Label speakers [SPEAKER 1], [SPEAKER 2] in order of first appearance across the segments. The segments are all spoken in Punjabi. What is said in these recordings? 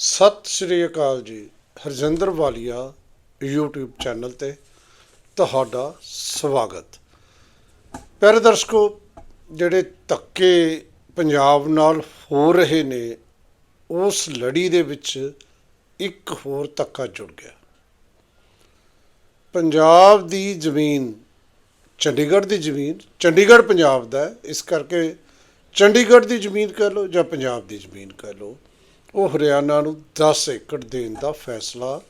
[SPEAKER 1] ਸਤਿ ਸ਼੍ਰੀ ਅਕਾਲ ਜੀ, ਹਰਜਿੰਦਰ ਵਾਲੀਆ YouTube ਚੈਨਲ ਤੇ ਤੁਹਾਡਾ ਸਵਾਗਤ। ਪਿਆਰੇ ਦਰਸ਼ਕੋ, ਜਿਹੜੇ ਧੱਕੇ ਪੰਜਾਬ ਨਾਲ ਹੋ ਰਹੇ ਨੇ, ਉਸ ਲੜੀ ਦੇ ਵਿੱਚ ਇੱਕ ਹੋਰ ਧੱਕਾ ਜੁੜ ਗਿਆ। ਪੰਜਾਬ ਦੀ ਜ਼ਮੀਨ, ਚੰਡੀਗੜ੍ਹ ਦੀ ਜ਼ਮੀਨ, ਚੰਡੀਗੜ੍ਹ ਪੰਜਾਬ ਦਾ ਇਸ ਕਰਕੇ ਚੰਡੀਗੜ੍ਹ ਦੀ ਜ਼ਮੀਨ ਕਹਿ ਲਓ ਜਾਂ ਪੰਜਾਬ ਦੀ ਜ਼ਮੀਨ ਕਹਿ ਲਓ। ਉਹ ਹਰਿਆਣਾ ਨੂੰ 10 ਏਕੜ ਦੇਣ ਦਾ ਫੈਸਲਾ,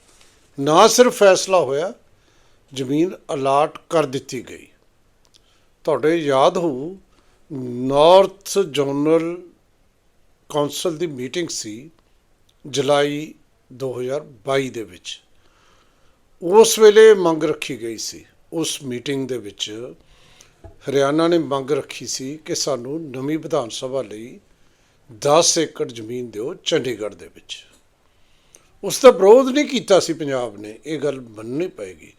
[SPEAKER 1] ਨਾ ਸਿਰਫ ਫੈਸਲਾ ਹੋਇਆ, ਜ਼ਮੀਨ ਅਲਾਟ ਕਰ ਦਿੱਤੀ ਗਈ। ਤੁਹਾਡੇ ਯਾਦ ਹੋਊ ਨਾਰਥ ਜਨਰਲ ਕੌਂਸਲ ਦੀ ਮੀਟਿੰਗ ਸੀ ਜੁਲਾਈ 2022 ਦੇ ਵਿੱਚ। ਉਸ ਵੇਲੇ ਮੰਗ ਰੱਖੀ ਗਈ ਸੀ। ਉਸ ਮੀਟਿੰਗ ਦੇ ਵਿੱਚ ਹਰਿਆਣਾ ਨੇ ਮੰਗ ਰੱਖੀ ਸੀ ਕਿ ਸਾਨੂੰ ਨਵੀਂ ਵਿਧਾਨ ਸਭਾ ਲਈ 10 ਏਕੜ ਜ਼ਮੀਨ ਦਿਓ ਚੰਡੀਗੜ੍ਹ ਦੇ ਵਿੱਚ। ਉਸ ਦਾ ਵਿਰੋਧ ਨਹੀਂ ਕੀਤਾ ਸੀ ਪੰਜਾਬ ਨੇ, ਇਹ ਗੱਲ ਮੰਨਣੀ ਪਏਗੀ।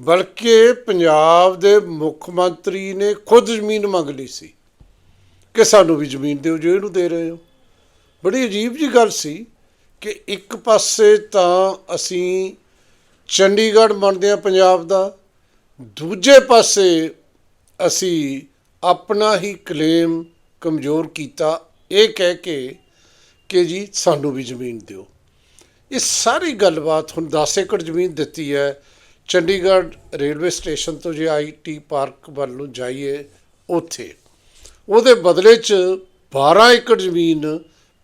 [SPEAKER 1] ਬਲਕਿ ਪੰਜਾਬ ਦੇ ਮੁੱਖ ਮੰਤਰੀ ਨੇ ਖੁਦ ਜ਼ਮੀਨ ਮੰਗ ਲਈ ਸੀ ਕਿ ਸਾਨੂੰ ਵੀ ਜ਼ਮੀਨ ਦਿਓ, ਜੋ ਇਹਨੂੰ ਦੇ ਰਹੇ ਹੋ। ਬੜੀ ਅਜੀਬ ਜੀ ਗੱਲ ਸੀ ਕਿ ਇੱਕ ਪਾਸੇ ਤਾਂ ਅਸੀਂ ਚੰਡੀਗੜ੍ਹ ਮੰਨਦੇ ਹਾਂ ਪੰਜਾਬ ਦਾ, ਦੂਜੇ ਪਾਸੇ ਅਸੀਂ ਆਪਣਾ ਹੀ ਕਲੇਮ ਕਮਜ਼ੋਰ ਕੀਤਾ ਇਹ ਕਹਿ ਕੇ ਕਿ ਜੀ ਸਾਨੂੰ ਵੀ ਜ਼ਮੀਨ ਦਿਓ। ਇਹ ਸਾਰੀ ਗੱਲਬਾਤ ਹੁਣ 10 ਏਕੜ ਜ਼ਮੀਨ ਦਿੱਤੀ ਹੈ। ਚੰਡੀਗੜ੍ਹ ਰੇਲਵੇ ਸਟੇਸ਼ਨ ਤੋਂ ਜੇ ਆਈਟੀ ਪਾਰਕ ਵੱਲ ਨੂੰ ਜਾਈਏ, ਉੱਥੇ। ਉਹਦੇ ਬਦਲੇ 'ਚ 12 ਏਕੜ ਜ਼ਮੀਨ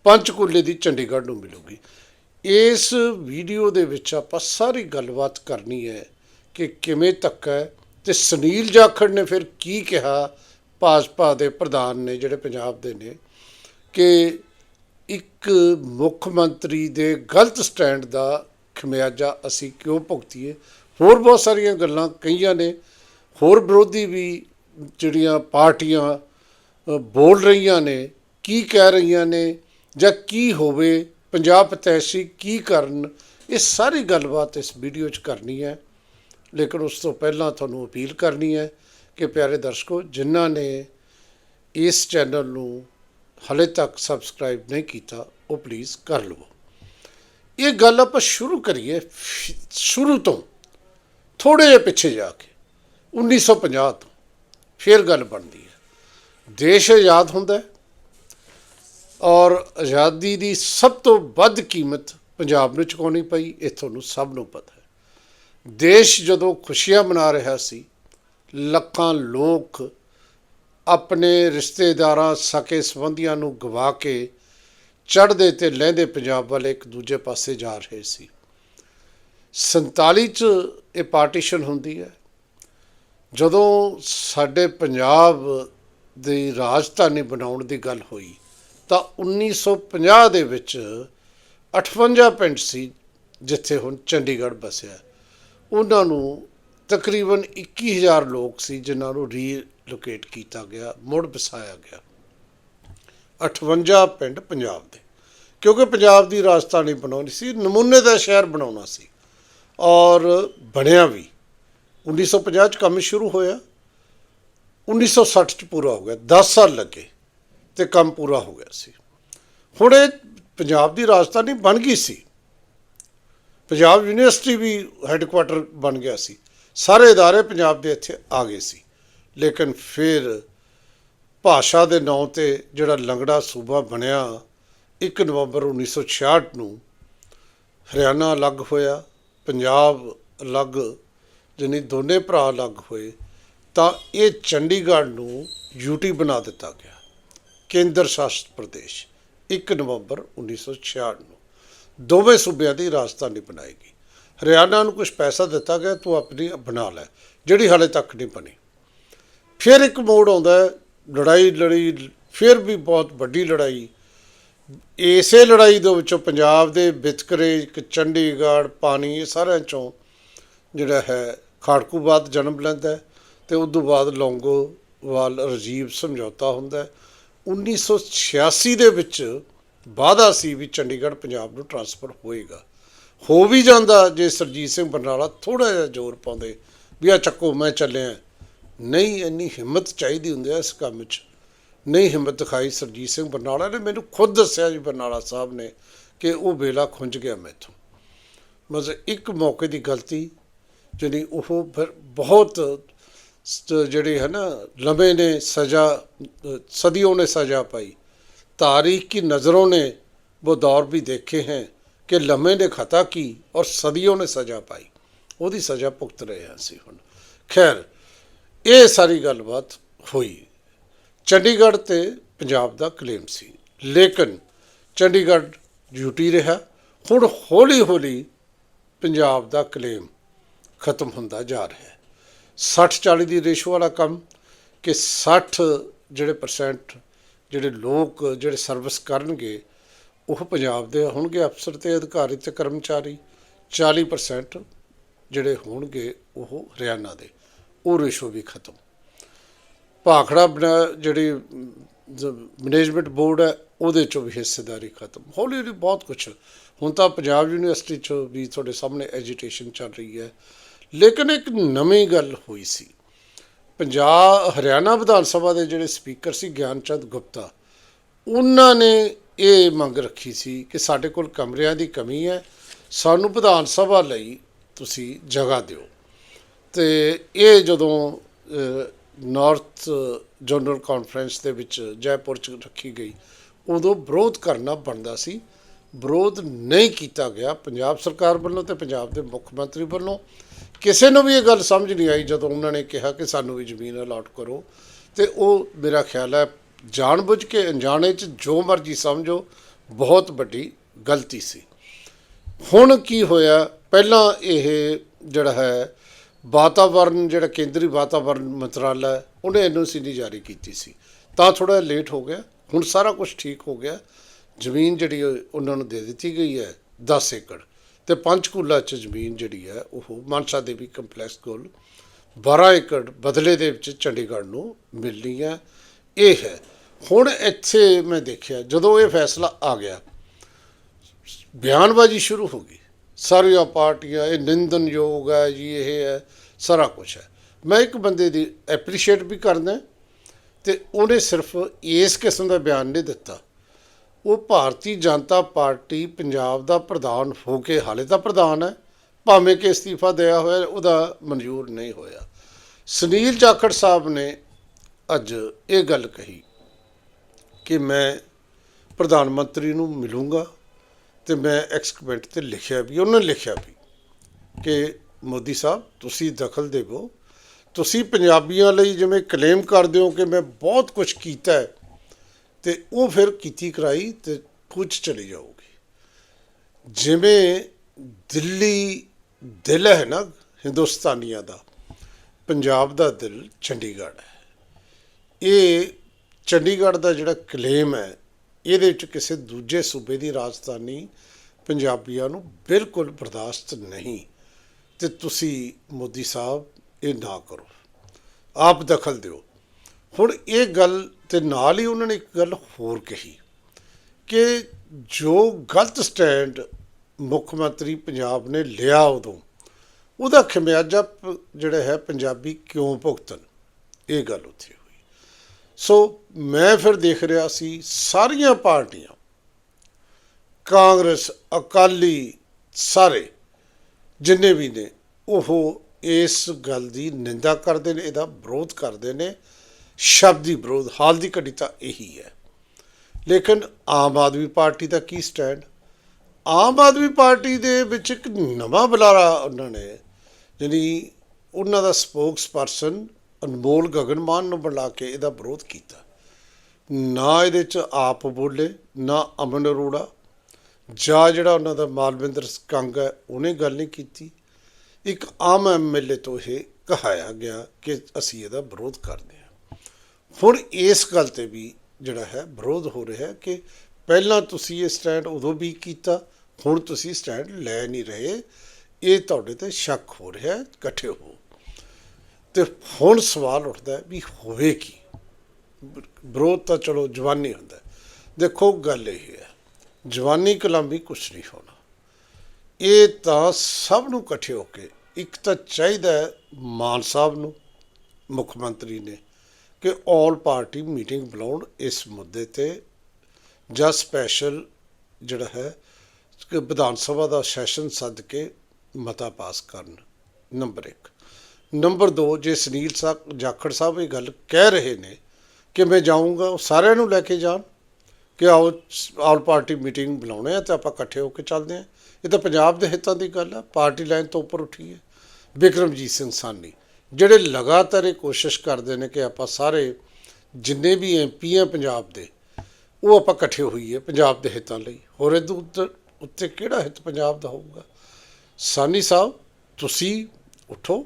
[SPEAKER 1] ਪੰਚਕੂਲੇ ਦੀ ਚੰਡੀਗੜ੍ਹ ਨੂੰ ਮਿਲੂਗੀ। ਇਸ ਵੀਡੀਓ ਦੇ ਵਿੱਚ ਆਪਾਂ ਸਾਰੀ ਗੱਲਬਾਤ ਕਰਨੀ ਹੈ ਕਿ ਕਿਵੇਂ ਧੱਕਾ ਹੈ ਤੇ ਸੁਨੀਲ ਜਾਖੜ ਨੇ ਫਿਰ ਕੀ ਕਿਹਾ? ਭਾਜਪਾ ਦੇ ਪ੍ਰਧਾਨ ਨੇ, ਜਿਹੜੇ ਪੰਜਾਬ ਦੇ ਨੇ। ਕਿ ਇੱਕ ਮੁੱਖ ਮੰਤਰੀ ਦੇ ਗਲਤ ਸਟੈਂਡ ਦਾ ਖਮਿਆਜਾ ਅਸੀਂ ਕਿਉਂ ਭੁਗਤੀਏ? ਹੋਰ ਬਹੁਤ ਸਾਰੀਆਂ ਗੱਲਾਂ ਕਹੀਆਂ ਨੇ। ਹੋਰ ਵਿਰੋਧੀ ਵੀ ਜਿਹੜੀਆਂ ਪਾਰਟੀਆਂ ਬੋਲ ਰਹੀਆਂ ਨੇ, ਕੀ ਕਹਿ ਰਹੀਆਂ ਨੇ ਜਾਂ ਕੀ ਹੋਵੇ, ਪੰਜਾਬ ਪਤੈਸ਼ੀ ਕੀ ਕਰਨ, ਇਹ ਸਾਰੀ ਗੱਲਬਾਤ ਇਸ ਵੀਡੀਓ 'ਚ ਕਰਨੀ ਹੈ। ਲੇਕਿਨ ਉਸ ਤੋਂ ਪਹਿਲਾਂ ਤੁਹਾਨੂੰ ਅਪੀਲ ਕਰਨੀ ਹੈ ਕਿ ਪਿਆਰੇ ਦਰਸ਼ਕੋ, ਜਿਨ੍ਹਾਂ ਨੇ ਇਸ ਚੈਨਲ ਨੂੰ ਹਲੇ ਤੱਕ ਸਬਸਕ੍ਰਾਈਬ ਨਹੀਂ ਕੀਤਾ, ਉਹ ਪਲੀਜ਼ ਕਰ ਲਵੋ। ਇਹ ਗੱਲ ਆਪਾਂ ਸ਼ੁਰੂ ਕਰੀਏ, ਸ਼ੁਰੂ ਤੋਂ ਥੋੜੇ ਜਿਹਾ ਪਿੱਛੇ ਜਾ ਕੇ 1950 ਤੋਂ, ਫਿਰ ਗੱਲ ਬਣਦੀ ਹੈ। ਦੇਸ਼ ਆਜ਼ਾਦ ਹੁੰਦਾ ਔਰ ਆਜ਼ਾਦੀ ਦੀ ਸਭ ਤੋਂ ਵੱਧ ਕੀਮਤ ਪੰਜਾਬ ਨੂੰ ਚੁਕਾਉਣੀ ਪਈ, ਇਹ ਤੁਹਾਨੂੰ ਸਭ ਨੂੰ ਪਤਾ ਹੈ। ਦੇਸ਼ ਜਦੋਂ ਖੁਸ਼ੀਆਂ ਮਨਾ ਰਿਹਾ ਸੀ, ਲੱਖਾਂ ਲੋਕ ਆਪਣੇ ਰਿਸ਼ਤੇਦਾਰਾਂ ਸਕੇ ਸੰਬੰਧੀਆਂ ਨੂੰ ਗਵਾ ਕੇ ਚੜ੍ਹਦੇ ਤੇ ਲਹਿੰਦੇ ਪੰਜਾਬ ਵੱਲ ਇੱਕ ਦੂਜੇ ਪਾਸੇ ਜਾ ਰਹੇ ਸੀ। 47 ਚ ਇਹ ਪਾਰਟੀਸ਼ਨ ਹੁੰਦੀ ਹੈ। ਜਦੋਂ ਸਾਡੇ ਪੰਜਾਬ ਦੀ ਰਾਜਧਾਨੀ ਬਣਾਉਣ ਦੀ ਗੱਲ ਹੋਈ, ਤਾਂ 1950 ਦੇ ਵਿੱਚ 58 ਪਿੰਡ ਸੀ ਜਿੱਥੇ ਹੁਣ ਚੰਡੀਗੜ੍ਹ ਬਸਿਆ ਉਹਨਾਂ ਨੂੰ ਤਕਰੀਬਨ 21000 ਲੋਕ ਸੀ, ਜਿਨ੍ਹਾਂ ਨੂੰ ਰੀ ਰੀਲੋਕੇਟ ਕੀਤਾ ਗਿਆ ਮੁੜ ਵਸਾਇਆ ਗਿਆ 58 ਪਿੰਡ ਪੰਜਾਬ ਦੇ ਕਿਉਂਕਿ ਪੰਜਾਬ ਦੀ ਰਾਜਧਾਨੀ ਬਣਾਉਣੀ ਸੀ ਨਮੂਨੇ ਦਾ ਸ਼ਹਿਰ ਬਣਾਉਣਾ ਸੀ ਔਰ ਬਣਿਆ ਵੀ 1950 ਚ ਕੰਮ ਸ਼ੁਰੂ ਹੋਇਆ 1960 ਚ ਪੂਰਾ ਹੋ ਗਿਆ 10 ਸਾਲ ਲੱਗੇ ਤੇ ਕੰਮ ਪੂਰਾ ਹੋ ਗਿਆ ਸੀ ਹੁਣ ਇਹ ਪੰਜਾਬ ਦੀ ਰਾਜਧਾਨੀ ਬਣ ਗਈ ਸੀ ਪੰਜਾਬ ਯੂਨੀਵਰਸਿਟੀ ਵੀ ਹੈੱਡਕੁਆਟਰ ਬਣ ਗਿਆ ਸੀ ਸਾਰੇ ادارے ਪੰਜਾਬ ਦੇ ਇੱਥੇ ਆ ਗਏ ਸੀ ਲੇਕਿਨ ਫਿਰ ਭਾਸ਼ਾ ਦੇ ਨਾਂ ਤੇ ਜਿਹੜਾ ਲੰਗੜਾ ਸੂਬਾ ਬਣਿਆ 1 ਨਵੰਬਰ 1966 ਨੂੰ ਹਰਿਆਣਾ ਅਲੱਗ ਹੋਇਆ, ਪੰਜਾਬ ਅਲੱਗ ਜਿਹਨੇ ਦੋਨੇ ਭਰਾ ਅਲੱਗ ਹੋਏ, ਤਾਂ ਇਹ ਚੰਡੀਗੜ੍ਹ ਨੂੰ ਯੂਟੀ ਬਣਾ ਦਿੱਤਾ ਗਿਆ, ਕੇਂਦਰ ਸ਼ਾਸਿਤ ਪ੍ਰਦੇਸ਼ 1 ਨਵੰਬਰ 1966 ਨੂੰ। ਦੋਵੇਂ ਸੂਬਿਆਂ ਦੀ ਰਾਜਧਾਨੀ ਬਣਾਈ ਗਈ। ਹਰਿਆਣਾ ਨੂੰ ਕੁਝ ਪੈਸਾ ਦਿੱਤਾ ਗਿਆ, ਤੂੰ ਆਪਣੀ ਬਣਾ ਲੈ, ਜਿਹੜੀ ਹਾਲੇ ਤੱਕ ਨਹੀਂ ਬਣੀ। ਫਿਰ ਇੱਕ ਮੋੜ ਆਉਂਦਾ ਲੜਾਈ, ਲੜੀ, ਫਿਰ ਵੀ ਬਹੁਤ ਵੱਡੀ ਲੜਾਈ। ਇਸੇ ਲੜਾਈ ਦੇ ਵਿੱਚੋਂ ਪੰਜਾਬ ਦੇ ਵਿਤਕਰੇ ਇੱਕ ਚੰਡੀਗੜ੍ਹ, ਪਾਣੀ, ਇਹ ਸਾਰਿਆਂ ਚੋਂ ਜਿਹੜਾ ਹੈ ਖਾੜਕੂ ਬਾਦ ਜਨਮ ਲੈਂਦਾ ਹੈ ਤੇ ਉਸ ਤੋਂ ਬਾਅਦ ਲੌਂਗੋਵਾਲ ਰਾਜੀਵ ਸਮਝੌਤਾ ਹੁੰਦਾ ਹੈ। 1986 ਦੇ ਵਿੱਚ ਵਾਅਦਾ ਸੀ ਵੀ ਚੰਡੀਗੜ੍ਹ ਪੰਜਾਬ ਨੂੰ ਟਰਾਂਸਫਰ ਹੋਏਗਾ। ਹੋ ਵੀ ਜਾਂਦਾ ਜੇ ਸਰਜੀਤ ਸਿੰਘ ਬਰਨਾਲਾ ਥੋੜਾ ਜਿਹਾ ਜ਼ੋਰ ਪਾਉਂਦੇ ਵੀ ਆ ਚੱਕੋ, ਮੈਂ ਚੱਲਿਆ। ਨਹੀਂ, ਇੰਨੀ ਹਿੰਮਤ ਚਾਹੀਦੀ ਹੁੰਦੀ ਹੈ ਇਸ ਕੰਮ 'ਚ ਨਹੀਂ ਹਿੰਮਤ ਦਿਖਾਈ ਸਰਜੀਤ ਸਿੰਘ ਬਰਨਾਲਾ ਨੇ। ਮੈਨੂੰ ਖੁਦ ਦੱਸਿਆ ਜੀ ਬਰਨਾਲਾ ਸਾਹਿਬ ਨੇ ਕਿ ਉਹ ਵੇਲਾ ਖੁੰਝ ਗਿਆ ਮੈਥੋਂ। ਮਤਲਬ ਇੱਕ ਮੌਕੇ ਦੀ ਗਲਤੀ, ਜਿਹੜੀ ਉਹ ਫਿਰ ਬਹੁਤ ਜਿਹੜੇ ਹੈ ਨਾ ਲੰਬੇ ਨੇ ਸਜ਼ਾ, ਸਦੀਆਂ ਨੇ ਸਜ਼ਾ ਪਾਈ। ਤਾਰੀਖ ਕੀ ਨਜ਼ਰੋਂ ਨੇ ਉਹ ਦੌਰ ਵੀ ਦੇਖੇ ਹੈ ਕਿ ਲੰਮੇ ਨੇ ਖਤਾ ਕੀ ਔਰ ਸਦੀਆਂ ਨੇ ਸਜ਼ਾ ਪਾਈ। ਉਹਦੀ ਸਜ਼ਾ ਭੁਗਤ ਰਹੇ ਹਾਂ ਅਸੀਂ ਹੁਣ। ਖੈਰ ਇਹ ਸਾਰੀ ਗੱਲਬਾਤ ਹੋਈ। ਚੰਡੀਗੜ੍ਹ ਤੇ ਪੰਜਾਬ ਦਾ ਕਲੇਮ ਸੀ। ਲੇਕਿਨ ਚੰਡੀਗੜ੍ਹ ਡਿਊਟੀ ਰਿਹਾ। ਹੁਣ ਹੌਲੀ ਹੌਲੀ ਪੰਜਾਬ ਦਾ ਕਲੇਮ ਖਤਮ ਹੁੰਦਾ ਜਾ ਰਿਹਾ। ਹੈ 60 40 ਦੀ ਰੇਸ਼ੋ ਵਾਲਾ ਕੰਮ ਕਿ 60 ਜਿਹੜੇ ਪਰਸੈਂਟ ਜਿਹੜੇ ਲੋਕ, ਜਿਹੜੇ ਸਰਵਿਸ ਕਰਨਗੇ, ਉਹ ਪੰਜਾਬ ਦੇ ਹੋਣਗੇ ਅਫਸਰ ਤੇ ਅਧਿਕਾਰੀ ਤੇ ਕਰਮਚਾਰੀ। 40% ਜਿਹੜੇ ਹੋਣਗੇ ਉਹ ਹਰਿਆਣਾ ਦੇ। ਉਹ ਰੇਸ਼ੋ ਵੀ ਖਤਮ। ਭਾਖੜਾ ਬਣਾ- ਜਿਹੜੀ ਮੈਨੇਜਮੈਂਟ ਬੋਰਡ ਹੈ, ਉਹਦੇ ਚੋਂ ਵੀ ਹਿੱਸੇਦਾਰੀ ਖਤਮ। ਹੌਲੀ ਹੌਲੀ ਬਹੁਤ ਕੁਝ ਹੁਣ ਤਾਂ ਪੰਜਾਬ ਯੂਨੀਵਰਸਿਟੀ 'ਚੋਂ ਵੀ ਤੁਹਾਡੇ ਸਾਹਮਣੇ ਐਜੀਟੇਸ਼ਨ ਚੱਲ ਰਹੀ ਹੈ। ਲੇਕਿਨ ਇੱਕ ਨਵੀਂ ਗੱਲ ਹੋਈ ਸੀ। ਪੰਜਾਬ, ਹਰਿਆਣਾ ਵਿਧਾਨ ਸਭਾ ਦੇ ਜਿਹੜੇ ਸਪੀਕਰ ਸੀ, ਗਿਆਨਚੰਦ ਗੁਪਤਾ, ਉਹਨਾਂ ਨੇ ਇਹ ਮੰਗ ਰੱਖੀ ਸੀ ਕਿ ਸਾਡੇ ਕੋਲ ਕਮਰਿਆਂ ਦੀ ਕਮੀ ਹੈ। ਸਾਨੂੰ ਵਿਧਾਨ ਸਭਾ ਲਈ ਤੁਸੀਂ ਜਗ੍ਹਾ ਦਿਓ। ਤੇ ਇਹ ਜਦੋਂ ਨਾਰਥ ਜਨਰਲ ਕਾਨਫਰੰਸ ਦੇ ਵਿੱਚ ਜੈਪੁਰ ਚ ਰੱਖੀ ਗਈ, ਉਦੋਂ ਵਿਰੋਧ ਕਰਨਾ ਬਣਦਾ ਸੀ। ਵਿਰੋਧ ਨਹੀਂ ਕੀਤਾ ਗਿਆ ਪੰਜਾਬ ਸਰਕਾਰ ਵੱਲੋਂ ਤੇ ਪੰਜਾਬ ਦੇ ਮੁੱਖ ਮੰਤਰੀ ਵੱਲੋਂ। ਕਿਸੇ ਨੂੰ ਵੀ ਇਹ ਗੱਲ ਸਮਝ ਨਹੀਂ ਆਈ ਜਦੋਂ ਉਹਨਾਂ ਨੇ ਕਿਹਾ ਕਿ ਸਾਨੂੰ ਵੀ ਜ਼ਮੀਨ ਅਲਾਟ ਕਰੋ। ਤੇ ਉਹ ਮੇਰਾ ਖਿਆਲ ਹੈ ਜਾਣਬੁੱਝ ਕੇ ਅਣਜਾਣੇ ਚ ਜੋ ਮਰਜ਼ੀ ਸਮਝੋ, ਬਹੁਤ ਵੱਡੀ ਗਲਤੀ ਸੀ। ਹੁਣ ਕੀ ਹੋਇਆ? ਪਹਿਲਾਂ ਇਹ ਜਿਹੜਾ ਹੈ ਵਾਤਾਵਰਨ ਜਿਹੜਾ ਕੇਂਦਰੀ ਵਾਤਾਵਰਨ ਮੰਤਰਾਲਾ ਹੈ, ਉਹਨੇ ਐਨਓਸੀ ਨਹੀਂ ਜਾਰੀ ਕੀਤੀ ਸੀ। ਤਾਂ ਥੋੜਾ ਲੇਟ ਹੋ ਗਿਆ। ਹੁਣ ਸਾਰਾ ਕੁਝ ਠੀਕ ਹੋ ਗਿਆ। ਜ਼ਮੀਨ ਜਿਹੜੀ ਉਹਨਾਂ ਨੂੰ ਦੇ ਦਿੱਤੀ ਗਈ ਹੈ 10 ਏਕੜ। ਤੇ ਪੰਚਕੂਲਾ ਚ ਜ਼ਮੀਨ ਜਿਹੜੀ ਹੈ ਉਹ ਮਾਨਸਾ ਦੇਵੀ ਕੰਪਲੈਕਸ ਕੋਲ 12 ਏਕੜ ਬਦਲੇ ਦੇ ਵਿੱਚ ਚੰਡੀਗੜ੍ਹ ਨੂੰ ਮਿਲਣੀ ਹੈ। ਇਹ ਹੈ। ਹੁਣ ਇੱਥੇ ਮੈਂ ਦੇਖਿਆ ਜਦੋਂ ਇਹ ਫੈਸਲਾ ਆ ਗਿਆ ਬਿਆਨਬਾਜ਼ੀ ਸ਼ੁਰੂ ਹੋ ਗਈ। ਸਾਰੀਆਂ ਪਾਰਟੀਆਂ, ਇਹ ਨਿੰਦਨਯੋਗ ਹੈ ਜੀ, ਇਹ ਹੈ, ਸਾਰਾ ਕੁਝ ਹੈ। ਮੈਂ ਇੱਕ ਬੰਦੇ ਦੀ ਐਪਰੀਸ਼ੀਏਟ ਵੀ ਕਰਦਾ ਤੇ ਉਹਨੇ ਸਿਰਫ ਇਸ ਕਿਸਮ ਦਾ ਬਿਆਨ ਨਹੀਂ ਦਿੱਤਾ। ਉਹ ਭਾਰਤੀ ਜਨਤਾ ਪਾਰਟੀ ਪੰਜਾਬ ਦਾ ਪ੍ਰਧਾਨ ਹੋ ਕੇ ਹਾਲੇ ਤਾਂ ਪ੍ਰਧਾਨ ਹੈ, ਭਾਵੇਂ ਕਿ ਅਸਤੀਫਾ ਦਿਆ ਹੋਇਆ, ਉਹਦਾ ਮਨਜ਼ੂਰ ਨਹੀਂ ਹੋਇਆ। ਸੁਨੀਲ ਜਾਖੜ ਸਾਹਿਬ ਨੇ ਅੱਜ ਇਹ ਗੱਲ ਕਹੀ ਕਿ ਮੈਂ ਪ੍ਰਧਾਨ ਮੰਤਰੀ ਨੂੰ ਮਿਲੂੰਗਾ ਤੇ ਮੈਂ ਐਕਸਕਮੈਂਟ ਤੇ ਲਿਖਿਆ ਵੀ, ਉਹਨਾਂ ਨੇ ਲਿਖਿਆ ਵੀ ਕਿ ਮੋਦੀ ਸਾਹਿਬ, ਤੁਸੀਂ ਦਖਲ ਦੇਵੋ। ਤੁਸੀਂ ਪੰਜਾਬੀਆਂ ਲਈ ਜਿਵੇਂ ਕਲੇਮ ਕਰਦੇ ਹੋ ਕਿ ਮੈਂ ਬਹੁਤ ਕੁਝ ਕੀਤਾ ਹੈ ਤੇ ਉਹ ਫਿਰ ਕੀਤੀ ਕਰਾਈ ਤੇ ਪੁੱਛ ਚਲੀ ਜਾਊਗੀ। ਜਿਵੇਂ ਦਿੱਲੀ ਦਿਲ ਹੈ ਨਾ, ਹਿੰਦੁਸਤਾਨੀਆਂ ਦਾ, ਪੰਜਾਬ ਦਾ ਦਿਲ ਚੰਡੀਗੜ੍ਹ ਹੈ। ਇਹ ਚੰਡੀਗੜ੍ਹ ਦਾ ਜਿਹੜਾ ਕਲੇਮ ਹੈ ਇਹਦੇ ਵਿੱਚ ਕਿਸੇ ਦੂਜੇ ਸੂਬੇ ਦੀ ਰਾਜਧਾਨੀ ਪੰਜਾਬੀਆਂ ਨੂੰ ਬਿਲਕੁਲ ਬਰਦਾਸ਼ਤ ਨਹੀਂ। ਤੇ ਤੁਸੀਂ ਮੋਦੀ ਸਾਹਿਬ, ਇਹ ਨਾ ਕਰੋ। ਆਪ ਦਖਲ ਦਿਓ। ਹੁਣ ਇਹ ਗੱਲ ਤੇ ਨਾਲ ਹੀ ਉਹਨਾਂ ਨੇ ਇੱਕ ਗੱਲ ਹੋਰ ਕਹੀ ਕਿ ਜੋ ਗਲਤ ਸਟੈਂਡ ਮੁੱਖ ਮੰਤਰੀ ਪੰਜਾਬ ਨੇ ਲਿਆ ਉਦੋਂ, ਉਹਦਾ ਖਮਿਆਜਾ ਪ- ਜਿਹੜਾ ਹੈ ਪੰਜਾਬੀ ਕਿਉਂ ਭੁਗਤਣ? ਇਹ ਗੱਲ ਉੱਥੇ ਸੋ ਮੈਂ ਫਿਰ ਦੇਖ ਰਿਹਾ ਸੀ ਸਾਰੀਆਂ ਪਾਰਟੀਆਂ, ਕਾਂਗਰਸ, ਅਕਾਲੀ, ਸਾਰੇ ਜਿੰਨੇ ਵੀ ਨੇ, ਉਹ ਇਸ ਗੱਲ ਦੀ ਨਿੰਦਾ ਕਰਦੇ ਨੇ, ਇਹਦਾ ਵਿਰੋਧ ਕਰਦੇ ਨੇ। ਸ਼ਬਦੀ ਵਿਰੋਧ, ਹਾਲ ਦੀ ਘੜੀ ਤਾਂ ਇਹੀ ਹੈ। ਲੇਕਿਨ ਆਮ ਆਦਮੀ ਪਾਰਟੀ ਦਾ ਕੀ ਸਟੈਂਡ? ਆਮ ਆਦਮੀ ਪਾਰਟੀ ਦੇ ਵਿੱਚ ਇੱਕ ਨਵਾਂ ਬੁਲਾਰਾ ਉਹਨਾਂ ਨੇ, ਯਾਨੀ ਉਹਨਾਂ ਦਾ ਸਪੋਕਸਪਰਸਨ ਅਨਮੋਲ ਗਗਨਮਾਨ ਨੂੰ ਬੁਲਾ ਕੇ ਇਹਦਾ ਵਿਰੋਧ ਕੀਤਾ। ਨਾ ਇਹਦੇ ਚ ਆਪ ਬੋਲੇ, ਨਾ ਅਮਨ ਅਰੋੜਾ, ਜਾਂ ਜਿਹੜਾ ਉਹਨਾਂ ਦਾ ਮਾਲਵਿੰਦਰ ਕੰਗ ਹੈ, ਉਹਨੇ ਗੱਲ ਨਹੀਂ ਕੀਤੀ। ਇੱਕ ਆਮ ਐਮਐਲਏ ਤੋਂ ਇਹ ਕਹਾਇਆ ਗਿਆ ਕਿ ਅਸੀਂ ਇਹਦਾ ਵਿਰੋਧ ਕਰਦੇ ਹਾਂ। ਹੁਣ ਇਸ ਗੱਲ ਤੇ ਵੀ ਜਿਹੜਾ ਹੈ, ਵਿਰੋਧ ਹੋ ਰਿਹਾ ਹੈ ਕਿ ਪਹਿਲਾਂ ਤੁਸੀਂ ਇਹ ਸਟੈਂਡ ਉਦੋਂ ਵੀ ਕੀਤਾ, ਹੁਣ ਤੁਸੀਂ ਸਟੈਂਡ ਲੈ ਨਹੀਂ ਰਹੇ। ਇਹ ਤੁਹਾਡੇ ਤੇ ਸ਼ੱਕ ਹੋ ਰਿਹਾ, ਇਕੱਠੇ ਹੋ। ਤੇ ਹੁਣ ਸਵਾਲ ਉੱਠਦਾ ਵੀ ਹੋਵੇ ਕੀ? ਵਿਰੋਧ ਤਾਂ ਚਲੋ ਜਵਾਨੀ ਹੁੰਦਾ ਦੇਖੋ, ਗੱਲ ਇਹ ਹੈ, ਜਵਾਨੀ ਕਲਮ ਵੀ ਕੁਛ ਨਹੀਂ ਹੋਣਾ। ਇਹ ਤਾਂ ਸਭ ਨੂੰ ਇਕੱਠੇ ਹੋ ਕੇ, ਇੱਕ ਤਾਂ ਚਾਹੀਦਾ ਮਾਨ ਸਾਹਿਬ ਨੂੰ, ਮੁੱਖ ਮੰਤਰੀ ਨੇ, ਕਿ ਆਲ ਪਾਰਟੀ ਮੀਟਿੰਗ ਬੁਲਾਉਣ ਇਸ ਮੁੱਦੇ ਤੇ, ਜਾਂ ਸਪੈਸ਼ਲ ਜਿਹੜਾ ਹੈ, ਕਿ ਵਿਧਾਨ ਸਭਾ ਦਾ ਸੈਸ਼ਨ ਸੱਦ ਕੇ ਮਤਾ ਪਾਸ ਕਰਨ, ਨੰਬਰ 1 ਨੰਬਰ 2 ਜੇ ਸੁਨੀਲ ਸਾਹਿਬ ਜਾਖੜ ਸਾਹਿਬ ਇਹ ਗੱਲ ਕਹਿ ਰਹੇ ਨੇ ਕਿ ਮੈਂ ਜਾਊਂਗਾ, ਉਹ ਸਾਰਿਆਂ ਨੂੰ ਲੈ ਕੇ ਜਾਣ ਕਿ ਆਓ ਆਲ ਪਾਰਟੀ ਮੀਟਿੰਗ ਬੁਲਾਉਣੇ ਆ ਤੇ ਆਪਾਂ ਇਕੱਠੇ ਹੋ ਕੇ ਚੱਲਦੇ ਆ। ਇਹ ਤਾਂ ਪੰਜਾਬ ਦੇ ਹਿੱਤਾਂ ਦੀ ਗੱਲ ਆ, ਪਾਰਟੀ ਲਾਈਨ ਤੋਂ ਉੱਪਰ ਉੱਠੀ ਹੈ। ਵਿਕਰਮਜੀਤ ਸਿੰਘ ਸਾਨੀ ਜਿਹੜੇ ਲਗਾਤਾਰ ਇਹ ਕੋਸ਼ਿਸ਼ ਕਰਦੇ ਨੇ ਕਿ ਆਪਾਂ ਸਾਰੇ ਜਿੰਨੇ ਵੀ ਐਮਪੀ ਆ ਪੰਜਾਬ ਦੇ, ਉਹ ਆਪਾਂ ਇਕੱਠੇ ਹੋਈਏ ਪੰਜਾਬ ਦੇ ਹਿੱਤਾਂ ਲਈ। ਹੋਰ ਇਹਦੇ ਉੱਤੇ ਉੱਤੇ ਕਿਹੜਾ ਹਿੱਤ ਪੰਜਾਬ ਦਾ ਹੋਊਗਾ? ਸਾਨੀ ਸਾਹਿਬ, ਤੁਸੀਂ ਉਠੋ।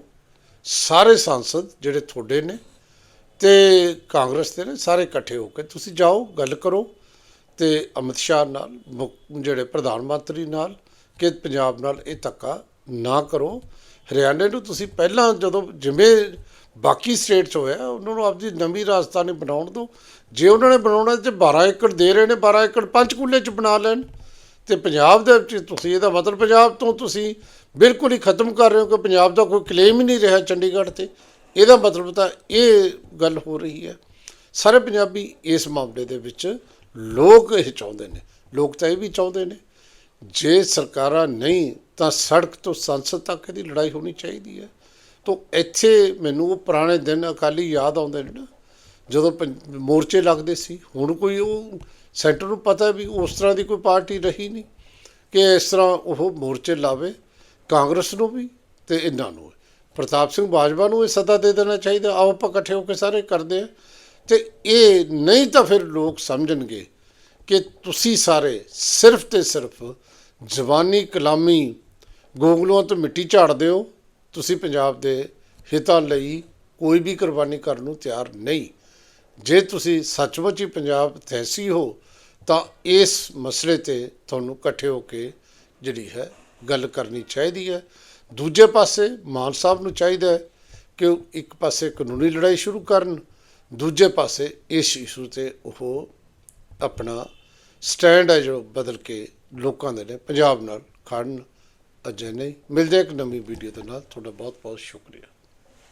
[SPEAKER 1] ਸਾਰੇ ਸੰਸਦ ਜਿਹੜੇ ਤੁਹਾਡੇ ਨੇ ਤੇ ਕਾਂਗਰਸ ਦੇ ਨੇ ਸਾਰੇ ਇਕੱਠੇ ਹੋ ਕੇ ਤੁਸੀਂ ਜਾਓ, ਗੱਲ ਕਰੋ ਤੇ ਅਮਿਤ ਸ਼ਾਹ ਨਾਲ, ਮੁੱਖ- ਜਿਹੜੇ ਪ੍ਰਧਾਨ ਮੰਤਰੀ ਨਾਲ ਕਿ ਪੰਜਾਬ ਨਾਲ ਇਹ ਧੱਕਾ ਨਾ ਕਰੋ। ਹਰਿਆਣੇ ਨੂੰ ਤੁਸੀਂ ਪਹਿਲਾਂ ਜਦੋਂ ਜਿਵੇਂ ਬਾਕੀ ਸਟੇਟਸ ਹੋਇਆ ਉਹਨਾਂ ਨੂੰ ਆਪਦੀ ਨਵੀਂ ਰਾਜਧਾਨੀ ਬਣਾਉਣ ਦਿਓ। ਜੇ ਉਹਨਾਂ ਨੇ ਬਣਾਉਣਾ ਤੇ 12 ਏਕੜ ਦੇ ਰਹੇ ਨੇ 12 ਏਕੜ ਪੰਚਕੂਲੇ ਚ ਬਣਾ ਲੈਣ। ਤੇ ਪੰਜਾਬ ਦੇ ਵਿੱਚ ਤੁਸੀਂ ਇਹਦਾ ਮਤਲਬ ਪੰਜਾਬ ਤੋਂ ਤੁਸੀਂ ਬਿਲਕੁਲ ਹੀ ਖਤਮ ਕਰ ਰਹੇ ਹੋ ਕਿ ਪੰਜਾਬ ਦਾ ਕੋਈ ਕਲੇਮ ਹੀ ਨਹੀਂ ਰਿਹਾ ਚੰਡੀਗੜ੍ਹ ਤੇ। ਇਹਦਾ ਮਤਲਬ ਤਾਂ ਇਹ ਗੱਲ ਹੋ ਰਹੀ ਹੈ। ਸਾਰੇ ਪੰਜਾਬੀ ਇਸ ਮਾਮਲੇ ਦੇ ਵਿੱਚ ਲੋਕ ਇਹ ਚਾਹੁੰਦੇ ਨੇ। ਲੋਕ ਤਾਂ ਇਹ ਵੀ ਚਾਹੁੰਦੇ ਨੇ, ਜੇ ਸਰਕਾਰਾਂ ਨਹੀਂ ਤਾਂ ਸੜਕ ਤੋਂ ਸੰਸਦ ਤੱਕ ਦੀ ਲੜਾਈ ਹੋਣੀ ਚਾਹੀਦੀ ਹੈ। ਤਾਂ ਇੱਥੇ ਮੈਨੂੰ ਉਹ ਪੁਰਾਣੇ ਦਿਨ ਅਕਾਲੀ ਯਾਦ ਆਉਂਦੇ ਨੇ ਨਾ, ਜਦੋਂ ਪੰ- ਮੋਰਚੇ ਲੱਗਦੇ ਸੀ, ਹੁਣ ਕੋਈ ਉਹ ਸੈਂਟਰ ਨੂੰ ਪਤਾ ਵੀ ਉਸ ਤਰ੍ਹਾਂ ਦੀ ਕੋਈ ਪਾਰਟੀ ਰਹੀ ਨਹੀਂ ਕਿ ਇਸ ਤਰ੍ਹਾਂ ਉਹ ਮੋਰਚੇ ਲਾਵੇ। ਕਾਂਗਰਸ ਨੂੰ ਵੀ ਤੇ ਇਹਨਾਂ ਨੂੰ ਪ੍ਰਤਾਪ ਸਿੰਘ ਬਾਜਵਾ ਨੂੰ ਇਹ ਸੱਦਾ ਦੇ ਦੇਣਾ ਚਾਹੀਦਾ, ਆਓ ਆਪਾਂ ਇਕੱਠੇ ਹੋ ਕੇ ਸਾਰੇ ਕਰਦੇ ਆ ਤੇ ਇਹ ਨਹੀਂ ਤਾਂ ਫਿਰ ਲੋਕ ਸਮਝਣਗੇ ਕਿ ਤੁਸੀਂ ਸਾਰੇ ਸਿਰਫ ਤੇ ਸਿਰਫ ਜ਼ਬਾਨੀ ਕਲਾਮੀ ਗੋਗਲੋਂ ਤੋਂ ਮਿੱਟੀ ਝਾੜਦੇ ਹੋ। ਤੁਸੀਂ ਪੰਜਾਬ ਦੇ ਹਿੱਤਾਂ ਲਈ ਕੋਈ ਵੀ ਕੁਰਬਾਨੀ ਕਰਨ ਨੂੰ ਤਿਆਰ ਨਹੀਂ। ਜੇ ਤੁਸੀਂ ਸੱਚਮੁੱਚ ਹੀ ਪੰਜਾਬ ਤਹਿਸੀ ਹੋ, ਤਾਂ ਇਸ ਮਸਲੇ ਤੇ ਤੁਹਾਨੂੰ ਇਕੱਠੇ ਹੋ ਕੇ ਜਿਹੜੀ ਹੈ ਗੱਲ ਕਰਨੀ ਚਾਹੀਦੀ ਹੈ। ਦੂਜੇ ਪਾਸੇ ਮਾਨ ਸਾਹਿਬ ਨੂੰ ਚਾਹੀਦਾ ਹੈ ਕਿ ਉਹ ਇੱਕ ਪਾਸੇ ਕਾਨੂੰਨੀ ਲੜਾਈ ਸ਼ੁਰੂ ਕਰਨ, ਦੂਜੇ ਪਾਸੇ ਇਸ ਇਸ਼ੂ ਤੇ ਉਹ ਆਪਣਾ ਸਟੈਂਡ ਹੈ ਜੋ ਬਦਲ ਕੇ ਲੋਕਾਂ ਦੇ ਨੇ ਪੰਜਾਬ ਨਾਲ ਖੜਨ। ਅਜੇ ਨਹੀਂ ਮਿਲਦੇ ਇੱਕ ਨਵੀਂ ਵੀਡੀਓ ਦੇ ਨਾਲ। ਤੁਹਾਡਾ ਬਹੁਤ ਬਹੁਤ ਸ਼ੁਕਰੀਆ।